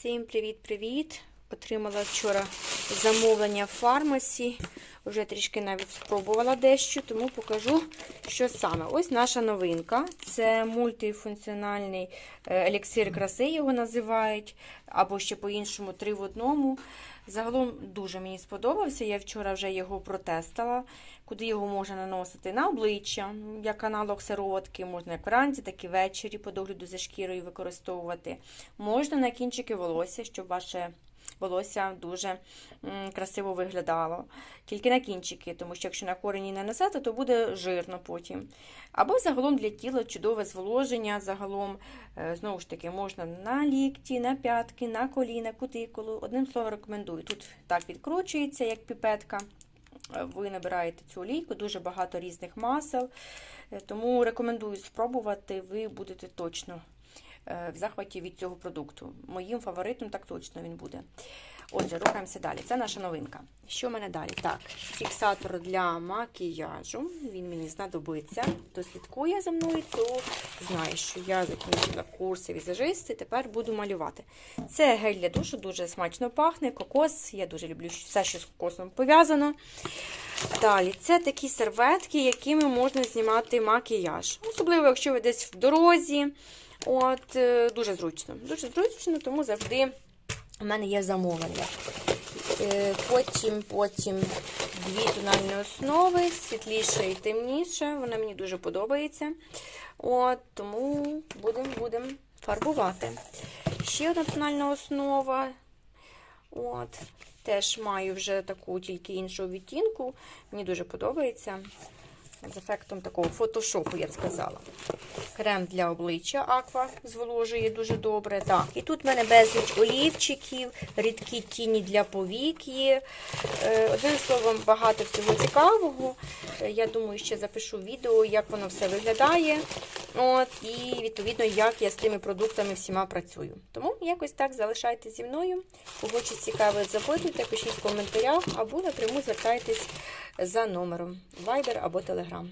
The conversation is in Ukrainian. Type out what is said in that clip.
Всім привіт-привіт! Отримала вчора замовлення в фармасі. Вже трішки навіть спробувала дещо, тому покажу, що саме. Ось наша новинка. Це мультифункціональний е, еліксир краси, його називають, або ще по-іншому три в одному. Загалом дуже мені сподобався. Я вчора вже його протестила, куди його можна наносити на обличчя, як аналог сироватки, можна як вранці, так і ввечері по догляду за шкірою використовувати. Можна на кінчики волосся, щоб ваше волосся дуже красиво виглядало. Тільки на кінчики, тому що якщо на корені нанесете, то буде жирно потім. Або загалом для тіла чудове зволоження. Загалом, е, знову ж таки, можна на лікті, на п'ятки, на коліна, кутикулу. Одним словом, рекомендую. Тут так відкручується, як піпетка. Ви набираєте цю олійку, дуже багато різних масел. Е, Тому рекомендую спробувати, ви будете точно в захваті від цього продукту. Моїм фаворитом так точно він буде. Отже, рухаємося далі. Це наша новинка. Що в мене далі? Так, фіксатор для макіяжу. Він мені знадобиться. Хто слідкує за мною, то знає, що я закінчила курси візажисти, тепер буду малювати. Це гель для душу, дуже смачно пахне, кокос. Я дуже люблю все, що з кокосом пов'язано. Далі, це такі серветки, якими можна знімати макіяж. Особливо, якщо ви десь в дорозі. От, е, Дуже зручно. Дуже зручно, тому завжди у мене є замовлення. Е, Потім, потім дві тональні основи, світліше і темніше. Вона мені дуже подобається. От, Тому будемо будем фарбувати. Ще одна тональна основа. От. Теж маю вже таку тільки іншу відтінку. Мені дуже подобається. З ефектом такого фотошопу, я б сказала. Крем для обличчя Аква зволожує дуже добре. Так, і тут в мене безліч олівчиків, рідкі тіні для повік є. Е, Одним словом, багато всього цікавого. Е, Я думаю, ще запишу відео, як воно все виглядає. От, І відповідно, як я з тими продуктами всіма працюю. Тому якось так залишайтеся зі мною. Кого щось цікаве, запитуйте, пишіть в коментарях або напряму звертайтесь за номером Viber або Telegram.